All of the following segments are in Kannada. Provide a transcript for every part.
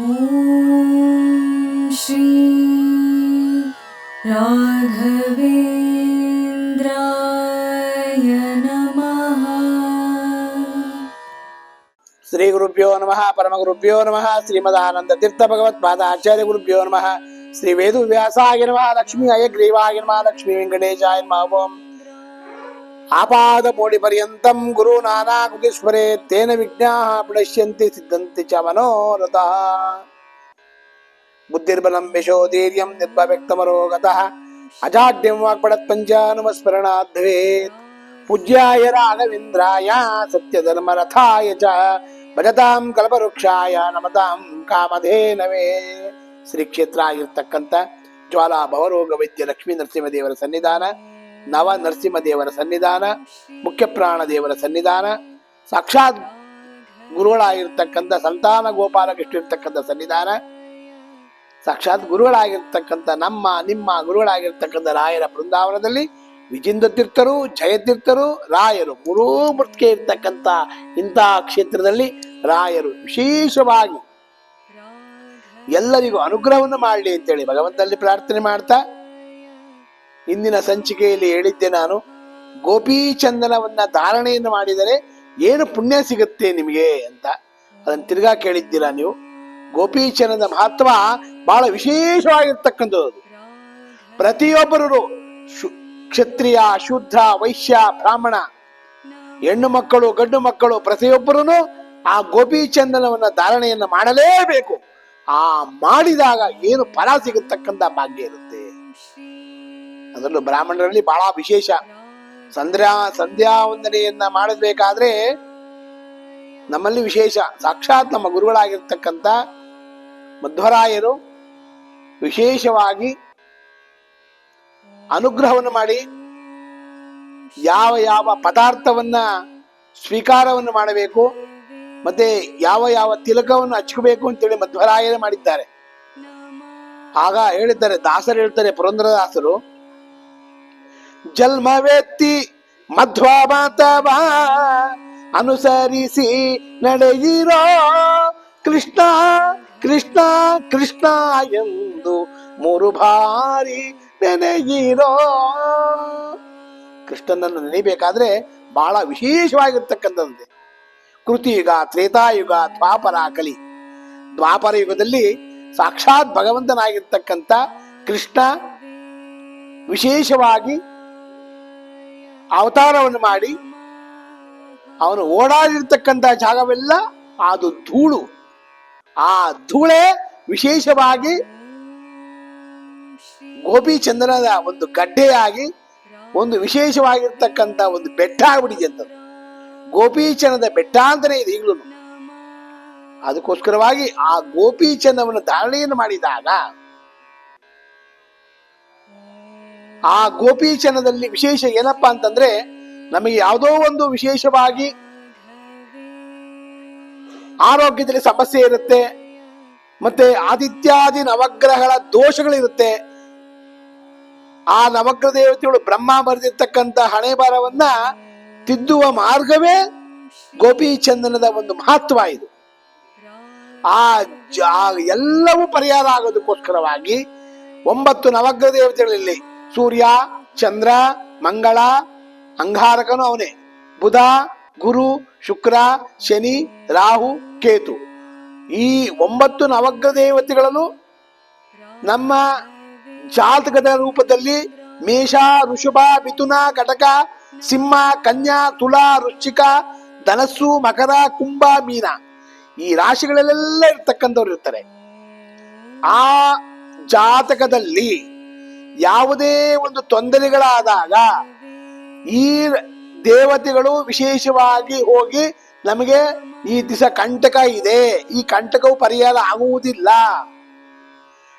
ॐ श्री राघवेन्द्राय नमः श्रीगुरुभ्यो नमः परमगुरुभ्यो नमः श्रीमदानन्दतीर्थभगवत्पादाचार्यगुरुभ्यो नमः श्रीवेदुव्यासाय नमः लक्ष्मी अयग्रीवाय नमः लक्ष्मीवेङ्कटेशाय नमः ವೇದು ವ್ಯಾಸಾಯ ನಮಃ ಲಕ್ಷ್ಮೀ ಅಯಗ್ರೀವಾಯ ನಮಃ ಲಕ್ಷ್ಮೀ ವೆಂಕಟೇಶಾಯ ನಮಃ ಓಂ ಆಪಾದ ಪೋಡಿ ಪರ್ಯಂತಂ ಗುರು ನಾನಾಕೃತಿಸ್ಮರೆ ತೇನ ವಿಜ್ಞಾ ಪ್ರಣಶ್ಯಂತಿ ಸಿದ್ಧಂತಿ ಚ ಮನೋರಥ ಬುದ್ಧಿರ್ಬಲಂ ಯಶೋಧೀರ್ಯಂ ನಿರ್ಭವ್ಯಕ್ತಮರೋಗತಃ ಅಜಾಡ್ಯಂ ವಾಕ್ಪಡತ್ ಪಂಚಾನುಮಸ್ಮರಣಾತ್ ಭವೇತ್ ಪೂಜ್ಯಾಯ ರಾಘವೇಂದ್ರಾಯ ಸತ್ಯಧರ್ಮರಥಾಯ ಚ ಭಜತಾಂ ಕಲ್ಪವೃಕ್ಷಾಯ ನಮತಾಂ ಕಾಮಧೇನವೇ ಶ್ರೀ ಕ್ಷೇತ್ರ ಆಗಿರ್ತಕ್ಕಂಥ ಜ್ವಾಲಾ ಭವರೋಗ ವೈದ್ಯ ಲಕ್ಷ್ಮೀ ನರಸಿಂಹದೇವರ ಸನ್ನಿಧಾನ ನವ ನರಸಿಂಹದೇವರ ಸನ್ನಿಧಾನ, ಮುಖ್ಯ ಪ್ರಾಣ ದೇವರ ಸನ್ನಿಧಾನ, ಸಾಕ್ಷಾತ್ ಗುರುಗಳಾಗಿರ್ತಕ್ಕಂಥ ಸಂತಾನ ಗೋಪಾಲಕೃಷ್ಣ ಇರ್ತಕ್ಕಂಥ ಸನ್ನಿಧಾನ, ಸಾಕ್ಷಾತ್ ಗುರುಗಳಾಗಿರ್ತಕ್ಕಂಥ ನಮ್ಮ, ನಿಮ್ಮ ಗುರುಗಳಾಗಿರ್ತಕ್ಕಂಥ ರಾಯರ ಬೃಂದಾವನದಲ್ಲಿ ವಿಜಿಂದ ತೀರ್ಥರು ಜಯತೀರ್ಥರು ರಾಯರು ಗುರು ಮೃತ್ಕೆ ಇರ್ತಕ್ಕಂಥ ಇಂಥ ಕ್ಷೇತ್ರದಲ್ಲಿ ರಾಯರು ವಿಶೇಷವಾಗಿ ಎಲ್ಲರಿಗೂ ಅನುಗ್ರಹವನ್ನು ಮಾಡಲಿ ಅಂತೇಳಿ ಭಗವಂತನಲ್ಲಿ ಪ್ರಾರ್ಥನೆ ಮಾಡ್ತಾ ಇಂದಿನ ಸಂಚಿಕೆಯಲ್ಲಿ ಹೇಳಿದ್ದೆ ನಾನು ಗೋಪೀಚಂದನವನ್ನ ಧಾರಣೆಯನ್ನು ಮಾಡಿದರೆ ಏನು ಪುಣ್ಯ ಸಿಗುತ್ತೆ ನಿಮಗೆ ಅಂತ. ಅದನ್ನು ತಿರ್ಗಾ ಕೇಳಿದ್ದೀರಾ ನೀವು? ಗೋಪೀಚಂದನ ಮಹತ್ವ ಬಹಳ ವಿಶೇಷವಾಗಿರ್ತಕ್ಕಂಥದ್ದು. ಪ್ರತಿಯೊಬ್ಬರು ಕ್ಷತ್ರಿಯ ಶುದ್ಧ ವೈಶ್ಯ, ಬ್ರಾಹ್ಮಣ, ಹೆಣ್ಣು ಮಕ್ಕಳು, ಗಂಡು ಮಕ್ಕಳು ಪ್ರತಿಯೊಬ್ಬರೂ ಆ ಗೋಪೀಚಂದನವನ್ನ ಧಾರಣೆಯನ್ನು ಮಾಡಲೇಬೇಕು. ಆ ಮಾಡಿದಾಗ ಏನು ಫಲ ಸಿಗತಕ್ಕಂಥ ಭಾಗ್ಯ ಇರುತ್ತೆ. ಅದರಲ್ಲೂ ಬ್ರಾಹ್ಮಣರಲ್ಲಿ ಬಹಳ ವಿಶೇಷ. ಸಂಧ್ಯಾ ಸಂಧ್ಯಾ ವಂದನೆಯನ್ನ ಮಾಡಬೇಕಾದ್ರೆ ನಮ್ಮಲ್ಲಿ ವಿಶೇಷ. ಸಾಕ್ಷಾತ್ ನಮ್ಮ ಗುರುಗಳಾಗಿರ್ತಕ್ಕಂಥ ಮಧ್ವರಾಯರು ವಿಶೇಷವಾಗಿ ಅನುಗ್ರಹವನ್ನು ಮಾಡಿ ಯಾವ ಯಾವ ಪದಾರ್ಥವನ್ನ ಸ್ವೀಕಾರವನ್ನು ಮಾಡಬೇಕು, ಮತ್ತೆ ಯಾವ ಯಾವ ತಿಲಕವನ್ನು ಹಚ್ಕೋಬೇಕು ಅಂತೇಳಿ ಮಧ್ವರಾಯರೇ ಮಾಡಿದ್ದಾರೆ. ಆಗ ಹೇಳಿದ್ದಾರೆ, ದಾಸರು ಹೇಳ್ತಾರೆ, ಪುರಂದರದಾಸರು ಜನ್ಮವೆತ್ತಿ ಮಾತವ ಅನುಸರಿಸಿ ನಡೆಯಿರೋ ಕೃಷ್ಣ ಕೃಷ್ಣ ಕೃಷ್ಣ ಎಂದು ಮೂರು ಬಾರಿ ನೆನೆಯಿರೋ. ಕೃಷ್ಣನನ್ನು ನೆನೆಯಬೇಕಾದ್ರೆ ಬಹಳ ವಿಶೇಷವಾಗಿರ್ತಕ್ಕಂಥದ್ದೇ. ಕೃತಿಯುಗ ತ್ರೇತಾಯುಗ ದ್ವಾಪರ ಕಲಿ. ದ್ವಾಪರ ಯುಗದಲ್ಲಿ ಸಾಕ್ಷಾತ್ ಭಗವಂತನಾಗಿರ್ತಕ್ಕಂಥ ಕೃಷ್ಣ ವಿಶೇಷವಾಗಿ ಅವತಾರವನ್ನು ಮಾಡಿ ಅವನು ಓಡಾಡಿರ್ತಕ್ಕಂಥ ಜಾಗವೆಲ್ಲ ಅದು ಧೂಳು. ಆ ಧೂಳೆ ವಿಶೇಷವಾಗಿ ಗೋಪಿಚಂದ್ರನ ಒಂದು ಗಡ್ಡೆಯಾಗಿ, ಒಂದು ವಿಶೇಷವಾಗಿರ್ತಕ್ಕಂಥ ಒಂದು ಬೆಟ್ಟ ಆಗ್ಬಿಟ್ಟಿದೆ ಅಂತ. ಗೋಪೀಚಂದ್ರದ ಬೆಟ್ಟ ಅಂತಾನೆ ಇದೆ ಈಗಲೂ ಅದಕ್ಕೋಸ್ಕರವಾಗಿ ಆ ಗೋಪೀಚಂದವನ್ನು ಧಾರಣೆಯನ್ನು ಮಾಡಿದಾಗ ಆ ಗೋಪೀಚನದಲ್ಲಿ ವಿಶೇಷ ಏನಪ್ಪಾ ಅಂತಂದ್ರೆ ನಮಗೆ ಯಾವುದೋ ಒಂದು ವಿಶೇಷವಾಗಿ ಆರೋಗ್ಯದಲ್ಲಿ ಸಮಸ್ಯೆ ಇರುತ್ತೆ, ಮತ್ತೆ ಆದಿತ್ಯಾದಿ ನವಗ್ರಹಗಳ ದೋಷಗಳಿರುತ್ತೆ. ಆ ನವಗ್ರಹ ದೇವತೆಗಳು ಬ್ರಹ್ಮ ಬರೆದಿರ್ತಕ್ಕಂಥ ಹಣೆ ಬರವನ್ನ ತಿದ್ದುವ ಮಾರ್ಗವೇ ಗೋಪೀಚಂದನದ ಒಂದು ಮಹತ್ವ ಇದು. ಆ ಎಲ್ಲವೂ ಪರಿಹಾರ ಆಗೋದಕ್ಕೋಸ್ಕರವಾಗಿ ಒಂಬತ್ತು ನವಗ್ರಹ ದೇವತೆಗಳಲ್ಲಿ ಸೂರ್ಯ, ಚಂದ್ರ, ಮಂಗಳ, ಅಂಗಾರಕನು ಅವನೇ. ಬುಧ, ಗುರು, ಶುಕ್ರ, ಶನಿ, ರಾಹು, ಕೇತು. ಈ ಒಂಬತ್ತು ನವಗ್ರ ದೇವತೆಗಳನ್ನು ನಮ್ಮ ಜಾತಕದ ರೂಪದಲ್ಲಿ ಮೇಷ, ಋಷಭ, ಮಿಥುನ ಘಟಕ ಸಿಂಹ, ಕನ್ಯಾ, ತುಲಾ ರುಚಿಕ ಧನಸ್ಸು, ಮಕರ, ಕುಂಭ, ಮೀನ. ಈ ರಾಶಿಗಳಲ್ಲೆಲ್ಲ ಇರ್ತಕ್ಕಂಥವ್ರು ಇರ್ತಾರೆ. ಆ ಜಾತಕದಲ್ಲಿ ಯಾವುದೇ ಒಂದು ತೊಂದರೆಗಳಾದಾಗ ಈ ದೇವತೆಗಳು ವಿಶೇಷವಾಗಿ ಹೋಗಿ ನಮಗೆ ಈ ದಿವಸ ಕಂಟಕ ಇದೆ. ಈ ಕಂಟಕವು ಪರಿಹಾರ ಆಗುವುದಿಲ್ಲ.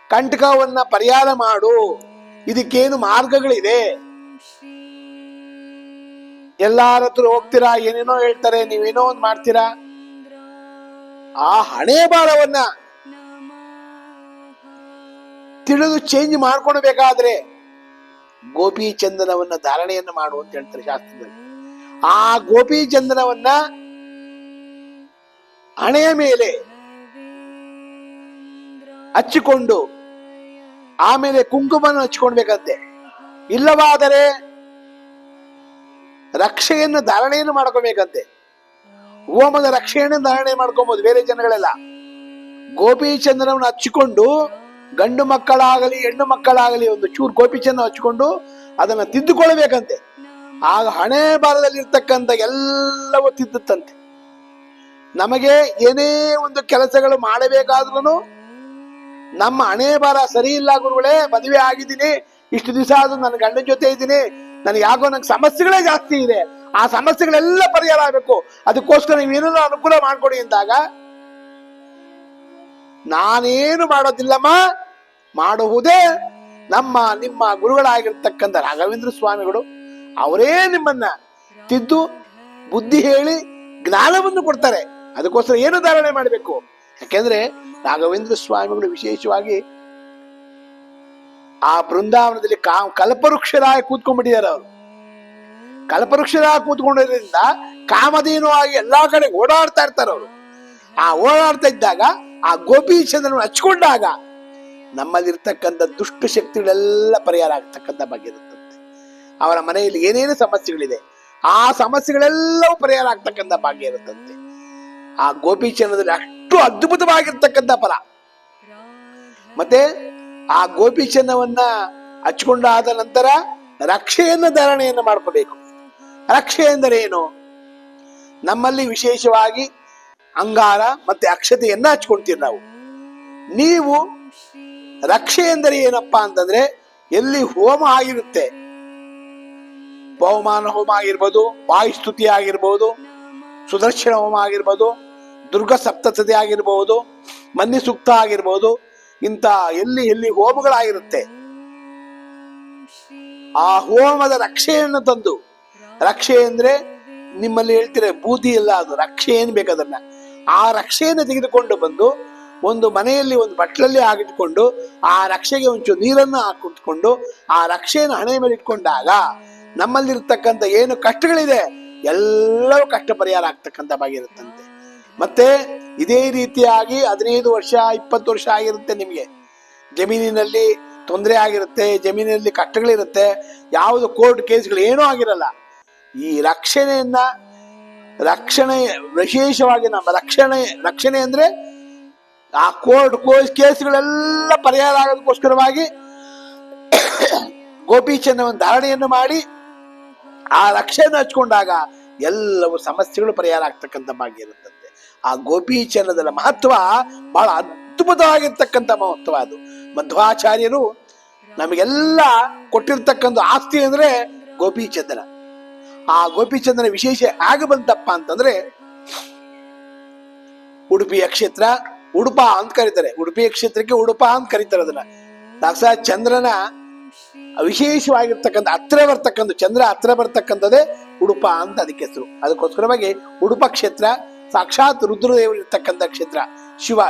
ಕಂಟಕವನ್ನ ಪರಿಹಾರ ಮಾಡು. ಇದಕ್ಕೇನು ಮಾರ್ಗಗಳಿದೆ? ಎಲ್ಲಾರ ಹತ್ರ ಹೋಗ್ತೀರಾ? ಏನೇನೋ ಹೇಳ್ತಾರೆ. ನೀವೇನೋ ಒಂದು ಮಾಡ್ತೀರಾ? ಆ ಹಣೆ ಬಾರವನ್ನ ತಿಳಿದು ಚೇಂಜ್ ಮಾಡ್ಕೊಳ್ಬೇಕಾದ್ರೆ ಗೋಪಿ ಚಂದನವನ್ನ ಧಾರಣೆಯನ್ನು ಮಾಡು ಅಂತ ಹೇಳ್ತಾರೆ ಶಾಸ್ತ್ರದಲ್ಲಿ. ಆ ಗೋಪಿ ಚಂದನವನ್ನ ಹಣೆಯ ಮೇಲೆ ಹಚ್ಚಿಕೊಂಡು ಆಮೇಲೆ ಕುಂಕುಮನ ಹಚ್ಕೊಳ್ಬೇಕಂತೆ ಇಲ್ಲವಾದರೆ ರಕ್ಷೆಯನ್ನು ಧಾರಣೆಯನ್ನು ಮಾಡ್ಕೋಬೇಕಂತೆ ಓಮದ ರಕ್ಷೆಯನ್ನು ಧಾರಣೆ ಮಾಡ್ಕೊಬಹುದು ಬೇರೆ ಜನಗಳೆಲ್ಲ. ಗೋಪಿ ಗೋಪಿಚಂದ್ರವನ್ನು ಹಚ್ಚಿಕೊಂಡು ಗಂಡು ಮಕ್ಕಳಾಗಲಿ, ಹೆಣ್ಣು ಮಕ್ಕಳಾಗಲಿ ಒಂದು ಚೂರು ಕೋಪಿಚನ್ನು ಹಚ್ಕೊಂಡು ಅದನ್ನು ತಿದ್ದುಕೊಳ್ಬೇಕಂತೆ. ಆಗ ಹಣೆ ಬಾರದಲ್ಲಿ ಇರ್ತಕ್ಕಂಥ ಎಲ್ಲವೂ ತಿದ್ದುತ್ತಂತೆ. ನಮಗೆ ಏನೇ ಒಂದು ಕೆಲಸಗಳು ಮಾಡಬೇಕಾದ್ರೂ ನಮ್ಮ ಹಣೆ ಬಾರ ಸರಿ ಇಲ್ಲ ಗುರುಗಳೇ, ಮದುವೆ ಆಗಿದ್ದೀನಿ, ಇಷ್ಟು ದಿವಸ ಆದ್ರೂ ನನ್ನ ಗಂಡನ ಜೊತೆ ಇದ್ದೀನಿ, ನನಗೆ ಯಾಕೋ ನಂಗೆ ಸಮಸ್ಯೆಗಳೇ ಜಾಸ್ತಿ ಇದೆ, ಆ ಸಮಸ್ಯೆಗಳೆಲ್ಲ ಪರಿಹಾರ ಆಗಬೇಕು, ಅದಕ್ಕೋಸ್ಕರ ನೀವೇನೋ ಅನುಕೂಲ ಮಾಡಿಕೊಡಿ ಅಂದಾಗ, ನಾನೇನು ಮಾಡೋದಿಲ್ಲಮ್ಮ ಮಾಡುವುದೇ ನಮ್ಮ, ನಿಮ್ಮ ಗುರುಗಳಾಗಿರ್ತಕ್ಕಂಥ ರಾಘವೇಂದ್ರ ಸ್ವಾಮಿಗಳು. ಅವರೇ ನಿಮ್ಮನ್ನ ತಿದ್ದು, ಬುದ್ಧಿ ಹೇಳಿ ಜ್ಞಾನವನ್ನು ಕೊಡ್ತಾರೆ. ಅದಕ್ಕೋಸ್ಕರ ಏನು ಧಾರಣೆ ಮಾಡಬೇಕು? ಯಾಕೆಂದ್ರೆ ರಾಘವೇಂದ್ರ ಸ್ವಾಮಿಗಳು ವಿಶೇಷವಾಗಿ ಆ ಬೃಂದಾವನದಲ್ಲಿ ಕಾ, ಕಲ್ಪವೃಕ್ಷರಾಗಿ ಕೂತ್ಕೊಂಡ್ಬಿಟ್ಟಿದ್ದಾರೆ ಅವರು. ಕಲ್ಪವೃಕ್ಷರಾಗಿ ಕೂತ್ಕೊಂಡಿರೋದ್ರಿಂದ ಕಾಮಧೇನು ಆಗಿ ಎಲ್ಲಾ ಕಡೆ ಓಡಾಡ್ತಾ ಇರ್ತಾರೆ ಅವರು. ಆ ಓಡಾಡ್ತಾ ಇದ್ದಾಗ ಆ ಗೋಪೀಚಂದ್ರನ ಹಚ್ಕೊಂಡಾಗ ನಮ್ಮಲ್ಲಿರ್ತಕ್ಕಂಥ ದುಷ್ಟ ಶಕ್ತಿಗಳೆಲ್ಲ ಪರಿಹಾರ ಆಗ್ತಕ್ಕಂಥ ಇರುತ್ತಂತೆ. ಅವರ ಮನೆಯಲ್ಲಿ ಏನೇನು ಸಮಸ್ಯೆಗಳಿದೆ, ಆ ಸಮಸ್ಯೆಗಳೆಲ್ಲವೂ ಪರಿಹಾರ ಆಗ್ತಕ್ಕಂಥ ಭಾಗ್ಯ ಇರುತ್ತಂತೆ. ಆ ಗೋಪೀಚರಣದಲ್ಲಿ ಅಷ್ಟು ಅದ್ಭುತವಾಗಿರ್ತಕ್ಕಂಥ ಫಲ. ಮತ್ತೆ ಆ ಗೋಪೀಚರಣವನ್ನ ಹಚ್ಕೊಂಡಾದ ನಂತರ ರಕ್ಷೆಯನ್ನು ಧಾರಣೆಯನ್ನು ಮಾಡ್ಕೋಬೇಕು. ರಕ್ಷೆ ಎಂದರೆ ಏನು? ನಮ್ಮಲ್ಲಿ ವಿಶೇಷವಾಗಿ ಅಂಗಾರ ಮತ್ತೆ ಅಕ್ಷತೆಯನ್ನ ಹಚ್ಕೊಳ್ತೀವಿ ನಾವು. ನೀವು ರಕ್ಷೆ ಎಂದರೆ ಏನಪ್ಪಾ ಅಂತಂದ್ರೆ ಎಲ್ಲಿ ಹೋಮ ಆಗಿರುತ್ತೆ. ಬಹುಮಾನ ಹೋಮ ಆಗಿರ್ಬೋದು, ವಾಯುಸ್ತುತಿ ಆಗಿರ್ಬೋದು, ಸುದರ್ಶನ ಹೋಮ ಆಗಿರ್ಬೋದು, ದುರ್ಗ ಸಪ್ತಸತಿ ಆಗಿರ್ಬೋದು, ಮನ್ನಿ ಸೂಕ್ತ ಆಗಿರ್ಬೋದು, ಇಂಥ ಎಲ್ಲಿ ಎಲ್ಲಿ ಹೋಮಗಳಾಗಿರುತ್ತೆ. ಆ ಹೋಮದ ರಕ್ಷೆಯನ್ನು ತಂದು, ರಕ್ಷೆ ಅಂದ್ರೆ ನಿಮ್ಮಲ್ಲಿ ಹೇಳ್ತೀರ ಬೂದಿ ಇಲ್ಲ ಅದು, ರಕ್ಷೆ ಏನ್ ಬೇಕದನ್ನ ಆ ರಕ್ಷೆಯನ್ನು ತೆಗೆದುಕೊಂಡು ಬಂದು ಒಂದು ಮನೆಯಲ್ಲಿ ಒಂದು ಬಟ್ಲಲ್ಲಿ ಆಗಿಟ್ಕೊಂಡು ಆ ರಕ್ಷೆಗೆ ಒಂಚೂರು ನೀರನ್ನು ಹಾಕಿಟ್ಕೊಂಡು ಆ ರಕ್ಷೆಯನ್ನು ಹಣೆ ಮೇಲೆ ಇಟ್ಕೊಂಡಾಗ ನಮ್ಮಲ್ಲಿರ್ತಕ್ಕಂಥ ಏನು ಕಷ್ಟಗಳಿದೆ, ಎಲ್ಲವೂ ಕಷ್ಟ ಪರಿಹಾರ ಆಗ್ತಕ್ಕಂಥ ಬಾಗಿರುತ್ತಂತೆ ಮತ್ತೆ ಇದೇ ರೀತಿಯಾಗಿ ಹದಿನೈದು ವರ್ಷ, ಇಪ್ಪತ್ತು ವರ್ಷ ಆಗಿರುತ್ತೆ ನಿಮಗೆ. ಜಮೀನಿನಲ್ಲಿ ತೊಂದರೆ ಆಗಿರುತ್ತೆ, ಜಮೀನಿನಲ್ಲಿ ಕಷ್ಟಗಳಿರುತ್ತೆ, ಯಾವುದು ಕೋರ್ಟ್ ಕೇಸ್ಗಳು ಏನೂ ಆಗಿರಲ್ಲ. ಈ ರಕ್ಷಣೆಯನ್ನ ರಕ್ಷಣೆ ವಿಶೇಷವಾಗಿ ನಮ್ಮ ರಕ್ಷಣೆ ರಕ್ಷಣೆ ಅಂದ್ರೆ ಆ ಕೋರ್ಟ್ ಕೋಸ್ ಕೇಸ್ಗಳೆಲ್ಲ ಪರಿಹಾರ ಆಗೋದಕ್ಕೋಸ್ಕರವಾಗಿ ಗೋಪಿಚಂದವನ್ನು ಧಾರಣೆಯನ್ನು ಮಾಡಿ ಆ ರಕ್ಷೆಯನ್ನು ಹಚ್ಕೊಂಡಾಗ ಎಲ್ಲವೂ ಸಮಸ್ಯೆಗಳು ಪರಿಹಾರ ಆಗ್ತಕ್ಕಂಥ ಭಾಗ್ಯ ಇರುತ್ತಂತೆ. ಆ ಗೋಪಿಚಂದ್ರದ ಮಹತ್ವ ಬಹಳ ಅದ್ಭುತವಾಗಿರ್ತಕ್ಕಂಥ ಮಹತ್ವ ಅದು. ಮಧ್ವಾಚಾರ್ಯರು ನಮಗೆಲ್ಲ ಕೊಟ್ಟಿರ್ತಕ್ಕಂಥ ಆಸ್ತಿ ಅಂದ್ರೆ ಗೋಪಿಚಂದ್ರ ಆ ಗೋಪಿಚಂದ್ರನ ವಿಶೇಷ ಹೇಗೆ ಬಂತಪ್ಪ ಅಂತಂದ್ರೆ ಉಡುಪಿಯ ಕ್ಷೇತ್ರ ಉಡುಪ ಅಂತ ಕರೀತಾರೆ. ಉಡುಪಿಯ ಕ್ಷೇತ್ರಕ್ಕೆ ಉಡುಪ ಅಂತ ಕರೀತಾರೆ ಅದನ್ನ. ಸಾಕ್ಷಾತ್ ಚಂದ್ರನ ವಿಶೇಷವಾಗಿರ್ತಕ್ಕಂಥ ಹತ್ರ ಬರ್ತಕ್ಕಂಥ, ಚಂದ್ರ ಹತ್ರ ಬರ್ತಕ್ಕಂಥದ್ದೇ ಉಡುಪ ಅಂತ ಅದಕ್ಕೆ ಹೆಸರು. ಅದಕ್ಕೋಸ್ಕರವಾಗಿ ಉಡುಪ ಕ್ಷೇತ್ರ ಸಾಕ್ಷಾತ್ ರುದ್ರದೇವರು ಇರ್ತಕ್ಕಂಥ ಕ್ಷೇತ್ರ. ಶಿವ,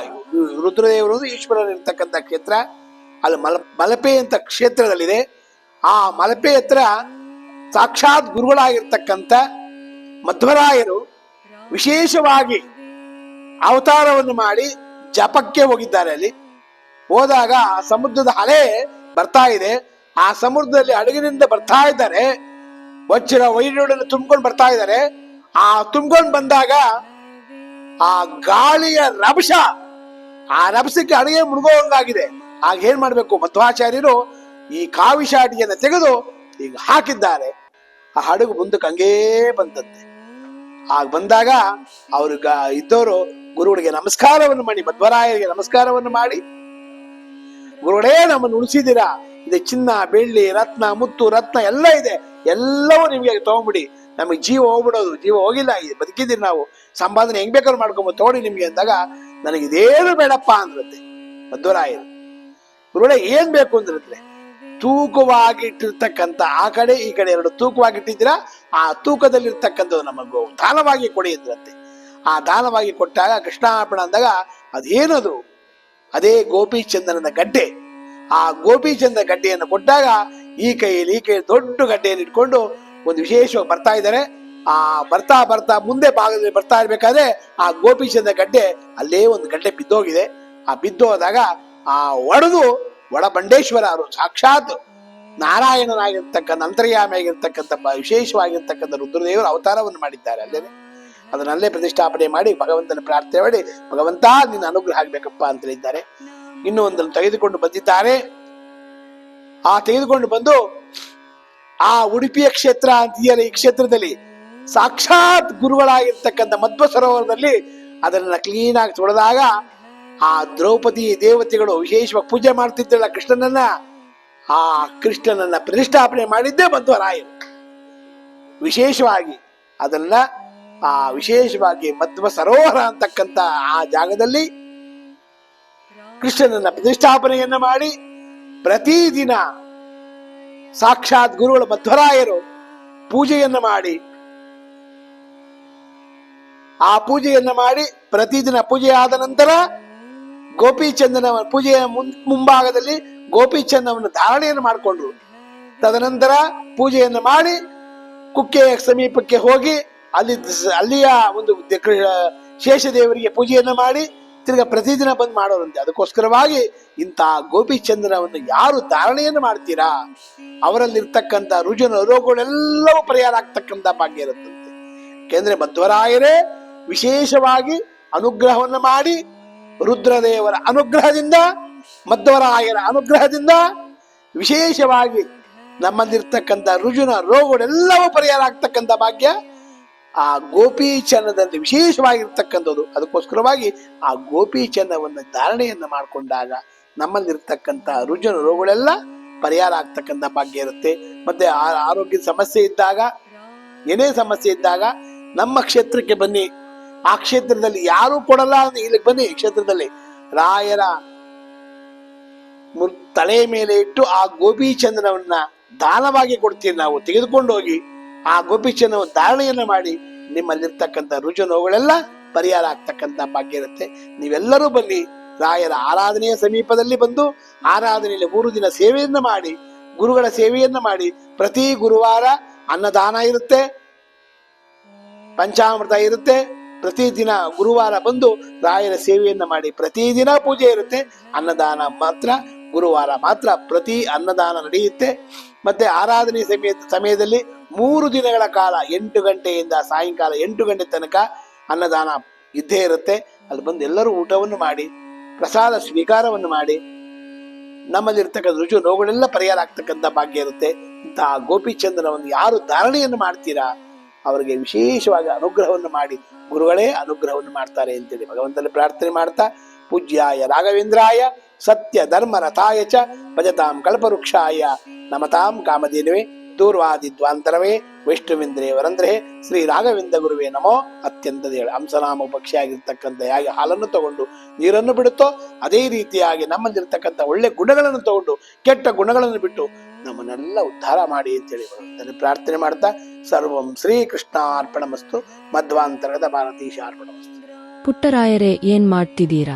ರುದ್ರದೇವರು ಈಶ್ವರರು ಇರ್ತಕ್ಕಂಥ ಕ್ಷೇತ್ರ. ಅಲ್ಲಿ ಮಲ, ಮಲಪೆ ಅಂತ ಕ್ಷೇತ್ರದಲ್ಲಿದೆ. ಆ ಮಲಪೆ ಹತ್ರ ಸಾಕ್ಷಾತ್ ಗುರುಗಳಾಗಿರ್ತಕ್ಕಂಥ ಮಧ್ವರಾಯರು ವಿಶೇಷವಾಗಿ ಅವತಾರವನ್ನು ಮಾಡಿ ಜಪಕ್ಕೆ ಹೋಗಿದ್ದಾರೆ ಅಲ್ಲಿ. ಹೋದಾಗ ಆ ಸಮುದ್ರದ ಅಲೆ ಬರ್ತಾ ಇದೆ. ಆ ಸಮುದ್ರದಲ್ಲಿ ಹಡಗಿನಿಂದ ಬರ್ತಾ ಇದ್ದಾರೆ. ವಜ್ರ ವೈಡೂಡನ್ನು ತುಂಬ್ಕೊಂಡು ಬರ್ತಾ ಇದ್ದಾರೆ. ಆ ತುಂಬ್ಕೊಂಡು ಬಂದಾಗ ಆ ಗಾಳಿಯ ರಭಸ, ಆ ರಭಸಕ್ಕೆ ಅಡುಗೆ ಮುಳುಗೋಂಗಾಗಿದೆ ಆಗ ಏನ್ ಮಾಡ್ಬೇಕು? ಮಧ್ವಾಚಾರ್ಯರು ಈ ಕಾವಿಶಾಟಿಯನ್ನು ತೆಗೆದು ಈಗ ಹಾಕಿದ್ದಾರೆ. ಆ ಹಡಗು ಮುಂದಕ್ಕೆ ಹಂಗೇ ಬಂತಂತೆ. ಆಗ ಬಂದಾಗ ಅವ್ರಿಗೆ ಇದ್ದವರು ಗುರುಗಳಿಗೆ ನಮಸ್ಕಾರವನ್ನು ಮಾಡಿ, ಮಧ್ವರಾಯರಿಗೆ ನಮಸ್ಕಾರವನ್ನು ಮಾಡಿ. ಗುರುಗಳೇ, ನಮ್ಮನ್ನು ಉಳಿಸಿದ್ದೀರಾ? ಇದೆ ಚಿನ್ನ, ಬೆಳ್ಳಿ, ರತ್ನ, ಮುತ್ತು, ರತ್ನ ಎಲ್ಲ ಇದೆ. ಎಲ್ಲವೂ ನಿಮಗೆ ತಗೊಂಬಿಡಿ. ನಮಗೆ ಜೀವ ಹೋಗ್ಬಿಡೋದು, ಜೀವ ಹೋಗಿಲ್ಲ ಇದೆ ಬದುಕಿದ್ದೀರಿ ನಾವು. ಸಂಪಾದನೆ ಹೆಂಗ್ ಬೇಕಾದ್ರೂ ಮಾಡ್ಕೊಂಬೋದು ತೋಡಿ ನಿಮ್ಗೆ ಅಂದಾಗ ನನಗೆ ಇದೇನು ಬೇಡಪ್ಪ ಅಂದ್ರಂತೆ ಮಧ್ವರಾಯರು. ಗುರುಗಳೇ, ಏನ್ ಬೇಕು ಅಂದ್ರತ್ತೆ ತೂಕವಾಗಿಟ್ಟಿರ್ತಕ್ಕಂಥ ಆ ಕಡೆ, ಈ ಕಡೆ ಎರಡು ತೂಕವಾಗಿಟ್ಟಿದ್ದೀರಾ, ಆ ತೂಕದಲ್ಲಿರ್ತಕ್ಕಂಥದ್ದು ನಮಗೂ ದಾನವಾಗಿ ಕೊಡಿ ಅಂದ್ರಂತೆ. ಆ ದಾನವಾಗಿ ಕೊಟ್ಟಾಗ ಕೃಷ್ಣಾರ್ಪಣ ಅಂದಾಗ ಅದೇನದು? ಅದೇ ಗೋಪಿಚಂದನದ ಗಡ್ಡೆ. ಆ ಗೋಪಿಚಂದ ಗಡ್ಡೆಯನ್ನು ಕೊಟ್ಟಾಗ ಈ ಕೈಯಲ್ಲಿ ಈ ಕೈ ದೊಡ್ಡ ಗಡ್ಡೆಯನ್ನು ಇಟ್ಕೊಂಡು ಒಂದು ವಿಶೇಷವಾಗಿ ಬರ್ತಾ ಇದ್ದಾರೆ. ಆ ಬರ್ತಾ ಬರ್ತಾ ಮುಂದೆ ಭಾಗದಲ್ಲಿ ಬರ್ತಾ ಇರಬೇಕಾದ್ರೆ ಆ ಗೋಪಿಚಂದ ಗಡ್ಡೆ ಅಲ್ಲೇ ಒಂದು ಗಡ್ಡೆ ಬಿದ್ದೋಗಿದೆ. ಆ ಬಿದ್ದೋದಾಗ ಆ ಒಡೆದು ಒಳಬಂಡೇಶ್ವರ ಅವರು ಸಾಕ್ಷಾತ್ ನಾರಾಯಣನಾಗಿರ್ತಕ್ಕಂಥ ಅಂತರ್ಯಾಮಿಯಾಗಿರ್ತಕ್ಕಂಥ ವಿಶೇಷವಾಗಿರ್ತಕ್ಕಂಥ ರುದ್ರದೇವರು ಅವತಾರವನ್ನು ಮಾಡಿದ್ದಾರೆ ಅಲ್ಲೇ ಅದನ್ನಲ್ಲೇ ಪ್ರತಿಷ್ಠಾಪನೆ ಮಾಡಿ ಭಗವಂತನ ಪ್ರಾರ್ಥನೆ ಮಾಡಿ, ಭಗವಂತ ನಿನ್ನ ಅನುಗ್ರಹ ಆಗ್ಬೇಕಪ್ಪ ಅಂತ ಹೇಳಿದ್ದಾರೆ ಇನ್ನೂ ಒಂದನ್ನು ತೆಗೆದುಕೊಂಡು ಬಂದಿದ್ದಾರೆ. ಆ ತೆಗೆದುಕೊಂಡು ಬಂದು ಆ ಉಡುಪಿಯ ಕ್ಷೇತ್ರ ಅಂತೀಯಲ್ಲ ಈ ಕ್ಷೇತ್ರದಲ್ಲಿ ಸಾಕ್ಷಾತ್ ಗುರುಗಳಾಗಿರ್ತಕ್ಕಂಥ ಮಧ್ವ ಸರೋವರದಲ್ಲಿ ಅದನ್ನ ಕ್ಲೀನ್ ಆಗಿ ತೊಳೆದಾಗ ಆ ದ್ರೌಪದಿ ದೇವತೆಗಳು ವಿಶೇಷವಾಗಿ ಪೂಜೆ ಮಾಡ್ತಿದ್ದಲ್ಲ ಕೃಷ್ಣನನ್ನ, ಆ ಕೃಷ್ಣನನ್ನ ಪ್ರತಿಷ್ಠಾಪನೆ ಮಾಡಿದ್ದೇ ಮಧ್ವರಾಯರು ವಿಶೇಷವಾಗಿ ಅದನ್ನ ಆ ವಿಶೇಷವಾಗಿ ಮಧ್ವ ಸರೋವರ ಅಂತಕ್ಕಂತ ಆ ಜಾಗದಲ್ಲಿ ಕೃಷ್ಣನನ್ನ ಪ್ರತಿಷ್ಠಾಪನೆಯನ್ನ ಮಾಡಿ ಪ್ರತಿದಿನ ಸಾಕ್ಷಾತ್ ಗುರುಗಳು ಮಧ್ವರಾಯರು ಪೂಜೆಯನ್ನ ಮಾಡಿ, ಆ ಪೂಜೆಯನ್ನ ಮಾಡಿ ಪ್ರತಿದಿನ ಪೂಜೆ ಆದ ನಂತರ ಗೋಪಿಚಂದನ ಪೂಜೆಯ ಮುಂಭಾಗದಲ್ಲಿ ಗೋಪಿಚಂದವನ್ನು ಧಾರಣೆಯನ್ನು ಮಾಡಿಕೊಂಡ್ರು. ತದನಂತರ ಪೂಜೆಯನ್ನು ಮಾಡಿ ಕುಕ್ಕೆಯ ಸಮೀಪಕ್ಕೆ ಹೋಗಿ ಅಲ್ಲಿ ಅಲ್ಲಿಯ ಒಂದು ಶೇಷ ದೇವರಿಗೆ ಪೂಜೆಯನ್ನು ಮಾಡಿ ತಿರ್ಗಾ ಪ್ರತಿದಿನ ಬಂದು ಮಾಡೋರಂತೆ. ಅದಕ್ಕೋಸ್ಕರವಾಗಿ ಇಂಥ ಗೋಪಿಚಂದ್ರವನ್ನು ಯಾರು ಧಾರಣೆಯನ್ನು ಮಾಡ್ತೀರಾ? ಅವರಲ್ಲಿರ್ತಕ್ಕಂಥ ರುಜುನ ರೋಗಗಳೆಲ್ಲವೂ ಪರಿಹಾರ ಆಗ್ತಕ್ಕಂಥ ಭಾಗ್ಯ ಇರುತ್ತಂತೆ. ಯಾಕೆಂದ್ರೆ ಮಧ್ವರಾಯರೇ ವಿಶೇಷವಾಗಿ ಅನುಗ್ರಹವನ್ನು ಮಾಡಿ ರುದ್ರದೇವರ ಅನುಗ್ರಹದಿಂದ, ಮಧ್ವರಾಯರ ಅನುಗ್ರಹದಿಂದ ವಿಶೇಷವಾಗಿ ನಮ್ಮಲ್ಲಿರ್ತಕ್ಕಂಥ ರುಜುನ ರೋಗಗಳೆಲ್ಲವೂ ಪರಿಹಾರ ಆಗ್ತಕ್ಕಂಥ ಭಾಗ್ಯ ಆ ಗೋಪೀಚನ್ನದಲ್ಲಿ ವಿಶೇಷವಾಗಿರ್ತಕ್ಕಂಥದ್ದು. ಅದಕ್ಕೋಸ್ಕರವಾಗಿ ಆ ಗೋಪೀಚನ್ನವನ್ನು ಧಾರಣೆಯನ್ನು ಮಾಡಿಕೊಂಡಾಗ ನಮ್ಮಲ್ಲಿರ್ತಕ್ಕಂಥ ರುಜನ ರೋಗಗಳೆಲ್ಲ ಪರಿಹಾರ ಆಗ್ತಕ್ಕಂಥ ಭಾಗ್ಯ ಇರುತ್ತೆ. ಮತ್ತೆ ಆರೋಗ್ಯದ ಸಮಸ್ಯೆ ಇದ್ದಾಗ, ಏನೇ ಸಮಸ್ಯೆ ಇದ್ದಾಗ ನಮ್ಮ ಕ್ಷೇತ್ರಕ್ಕೆ ಬನ್ನಿ. ಆ ಕ್ಷೇತ್ರದಲ್ಲಿ ಯಾರು ಕೊಡಲ್ಲ ಅಂತ ಇಲ್ಲಿಗೆ ಬನ್ನಿ. ಕ್ಷೇತ್ರದಲ್ಲಿ ರಾಯರ ತಲೆ ಮೇಲೆ ಇಟ್ಟು ಆ ಗೋಪಿಚಂದ್ರವನ್ನ ದಾನವಾಗಿ ಕೊಡ್ತೀವಿ ನಾವು. ತೆಗೆದುಕೊಂಡು ಹೋಗಿ. ಆ ಗೋಪಿಚನ ಧಾರಣೆಯನ್ನು ಮಾಡಿ ನಿಮ್ಮಲ್ಲಿರ್ತಕ್ಕಂಥ ರುಜು ನೋವುಗಳೆಲ್ಲ ಪರಿಹಾರ ಆಗ್ತಕ್ಕಂಥ ಭಾಗ್ಯ ಇರುತ್ತೆ. ನೀವೆಲ್ಲರೂ ಬನ್ನಿ, ರಾಯರ ಆರಾಧನೆಯ ಸಮೀಪದಲ್ಲಿ ಬಂದು ಆರಾಧನೆಯಲ್ಲಿ ಮೂರು ದಿನ ಸೇವೆಯನ್ನು ಮಾಡಿ, ಗುರುಗಳ ಸೇವೆಯನ್ನು ಮಾಡಿ, ಪ್ರತಿ ಗುರುವಾರ ಅನ್ನದಾನ ಇರುತ್ತೆ, ಪಂಚಾಮೃತ ಇರುತ್ತೆ ಪ್ರತಿದಿನ ಗುರುವಾರ ಬಂದು ರಾಯರ ಸೇವೆಯನ್ನು ಮಾಡಿ ಪ್ರತಿದಿನ ಪೂಜೆ ಇರುತ್ತೆ. ಅನ್ನದಾನ ಮಾತ್ರ, ಗುರುವಾರ ಮಾತ್ರ ಪ್ರತಿ ಅನ್ನದಾನ ನಡೆಯುತ್ತೆ. ಮತ್ತೆ ಆರಾಧನೆ ಸಮಯ, ಸಮಯದಲ್ಲಿ ಮೂರು ದಿನಗಳ ಕಾಲ ಎಂಟು ಗಂಟೆಯಿಂದ ಸಾಯಂಕಾಲ ಎಂಟು ಗಂಟೆ ತನಕ ಅನ್ನದಾನ ಇದ್ದೇ ಇರುತ್ತೆ. ಅಲ್ಲಿ ಬಂದು ಎಲ್ಲರೂ ಊಟವನ್ನು ಮಾಡಿ, ಪ್ರಸಾದ ಸ್ವೀಕಾರವನ್ನು ಮಾಡಿ, ನಮ್ಮಲ್ಲಿರ್ತಕ್ಕಂಥ ರುಚು ನೋವುಗಳೆಲ್ಲ ಪರಿಹಾರ ಆಗ್ತಕ್ಕಂಥ ಭಾಗ್ಯ ಇರುತ್ತೆ. ಇಂತಹ ಗೋಪಿಚಂದ್ರನವನ್ನು ಯಾರು ಧಾರಣೆಯನ್ನು ಮಾಡ್ತೀರಾ? ಅವರಿಗೆ ವಿಶೇಷವಾಗಿ ಅನುಗ್ರಹವನ್ನು ಮಾಡಿ, ಗುರುಗಳೇ ಅನುಗ್ರಹವನ್ನು ಮಾಡ್ತಾರೆ ಅಂತೇಳಿ ಭಗವಂತನಲ್ಲಿ ಪ್ರಾರ್ಥನೆ ಮಾಡ್ತಾ, ಪೂಜ್ಯಾಯ ರಾಘವೇಂದ್ರಾಯ, ಸತ್ಯ ಧರ್ಮ ರಥಾಯ ಚ, ಭಜತಾಂ ಕಲ್ಪವೃಕ್ಷಾಯ, ನಮತಾಂ ಕಾಮಧೇನುವೆ. ದೂರ್ವಾದಿ ದ್ವಾಂತರವೇ ವೈಷ್ಣವೇಂದ್ರೇ ವರಂದ್ರೆ ಶ್ರೀ ರಾಘವೇಂದ್ರ ಗುರುವೇ ನಮೋ ಅತ್ಯಂತ ದೇಳ ಹಂಸನಾಮ ಪಕ್ಷಿಯಾಗಿರ್ತಕ್ಕಂಥ ಹೇಗೆ ಹಾಲನ್ನು ತಗೊಂಡು ನೀರನ್ನು ಬಿಡುತ್ತೋ ಅದೇ ರೀತಿಯಾಗಿ ನಮ್ಮಲ್ಲಿರ್ತಕ್ಕಂಥ ಒಳ್ಳೆ ಗುಣಗಳನ್ನು ತಗೊಂಡು ಕೆಟ್ಟ ಗುಣಗಳನ್ನು ಬಿಟ್ಟು ನಮ್ಮನ್ನೆಲ್ಲ ಉದ್ಧಾರ ಮಾಡಿ ಅಂತೇಳಿ ಭಗವಂತನ ಪ್ರಾರ್ಥನೆ ಮಾಡ್ತಾ ಸರ್ವಂ ಶ್ರೀಕೃಷ್ಣ ಅರ್ಪಣಮಸ್ತು ಮಧ್ವಾಂತರದ ಭಾರತೀಶ ಅರ್ಪಣಮಸ್ತು ಪುಟ್ಟರಾಯರೇ, ಏನ್ ಮಾಡ್ತಿದ್ದೀರಾ?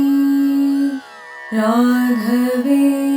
राघवे